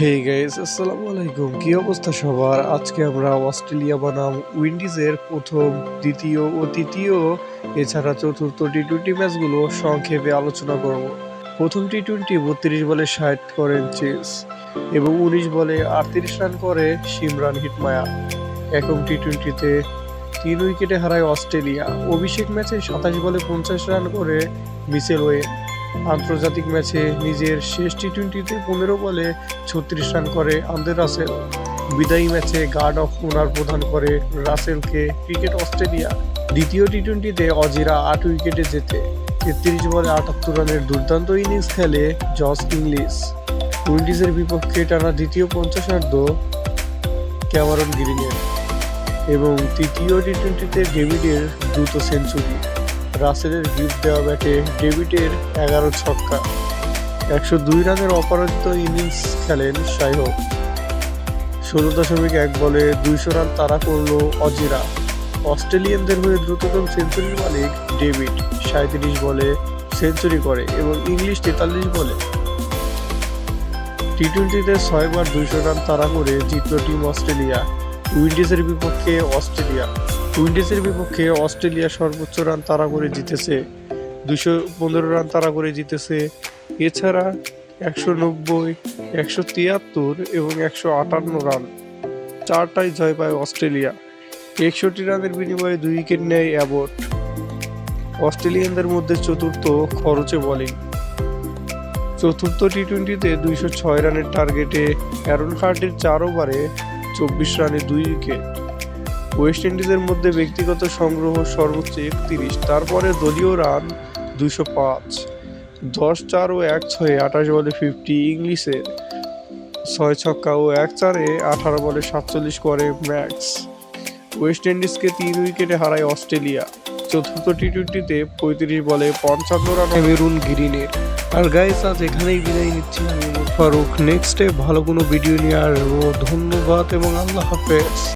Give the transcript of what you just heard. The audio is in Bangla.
হে গাইস আসসালামু আলাইকুম কি অবস্থা সবার? আজকে আমরা অস্ট্রেলিয়া বনাম উইন্ডিজের প্রথম, দ্বিতীয় ও তৃতীয়, এছাড়া চতুর্থ টি টোয়েন্টি ম্যাচগুলো সংক্ষেপে আলোচনা করব। প্রথম টি টোয়েন্টি বত্রিশ বলে ষাট করেন চেস এবং উনিশ বলে আটত্রিশ রান করে সিমরান হিটমায়া। একক টি টোয়েন্টিতে তিন উইকেটে হারায় অস্ট্রেলিয়া। অভিষেক ম্যাচে সাতাশ বলে পঞ্চাশ রান করে মিচেল ওয়েন। আন্তর্জাতিক ম্যাচে নিজের শেষ টি টোয়েন্টিতে পনেরো বলে ছত্রিশ রান করে আন্দের রাসেল। বিদায়ী ম্যাচে গার্ড অফ ওনার প্রদান করে রাসেলকে ক্রিকেট অস্ট্রেলিয়া। দ্বিতীয় টি টোয়েন্টিতে অজিরা আট উইকেটে জেতে তেত্রিশ বলে আটাত্তর রানের দুর্দান্ত ইনিংস খেলে জস ইংলিশ। উইন্ডিজের বিপক্ষে টানা দ্বিতীয় পঞ্চাশার্ধ ক্যামারন গ্রিনের এবং তৃতীয় টি টোয়েন্টিতে ডেভিডের দ্রুত সেঞ্চুরি। রাসেলের গিফট দেওয়া ব্যাটে ডেভিডের এগারো ছক্কা। একশো দুই রানের অপরাজিত ইনিংস খেলেন সাইহক ষোলো দশমিক এক বলে দুইশো রান তাড়া করল অজিরা। অস্ট্রেলিয়ানদের হয়ে দ্রুততম সেঞ্চুরির মালিক ডেভিড সাঁত্রিশ বলে সেঞ্চুরি করে এবং ইংলিশ তেতাল্লিশ বলে। টি টোয়েন্টিতে ছয়বার দুইশো রান তাড়া করে জিতল টিম অস্ট্রেলিয়া। উইন্ডিজের বিপক্ষে অস্ট্রেলিয়া। উইন্ডিজের বিপক্ষে অস্ট্রেলিয়া সর্বোচ্চ রান তাড়া করে জিতেছে। দুশো পনেরো রান তাড়া করে জিতেছে। এছাড়া একশো নব্বই, একশো তিয়াত্তর এবং একশো আটান্ন রান। চারটাই জয় পায় অস্ট্রেলিয়া। একষট্টি রানের বিনিময়ে দুই উইকেট নেয় অ্যাবট। অস্ট্রেলিয়ানদের মধ্যে চতুর্থ খরচে বোলিং। চতুর্থ টি টোয়েন্টিতে দুইশো ছয় রানের টার্গেটে অ্যারন হার্টের চার ওভারে চব্বিশ রানে দুই উইকেট। ওয়েস্ট ইন্ডিজের মধ্যে ব্যক্তিগত সংগ্রহ সর্বোচ্চ একত্রিশ, তারপরে দলীয় রান দুশো পাঁচ। দশ চার ও এক ছয়ে আঠাশ বলে ফিফটি ইংলিশের ছয় ছক্কা ও এক চারে আঠারো বলে সাতচল্লিশ করে ম্যাক্স। ওয়েস্ট ইন্ডিজকে তিন উইকেটে হারায় অস্ট্রেলিয়া। চতুর্থ টি টোয়েন্টিতে পঁয়ত্রিশ বলে পঞ্চান্ন রান মেরুন গ্রিনের আর গাইস আজ এখানেই বিদায় নিচ্ছি। আমি ফারুক। নেক্সটে ভালো কোনো ভিডিও নিয়ে আসব। ধন্যবাদ এবং আল্লাহ হাফেজ।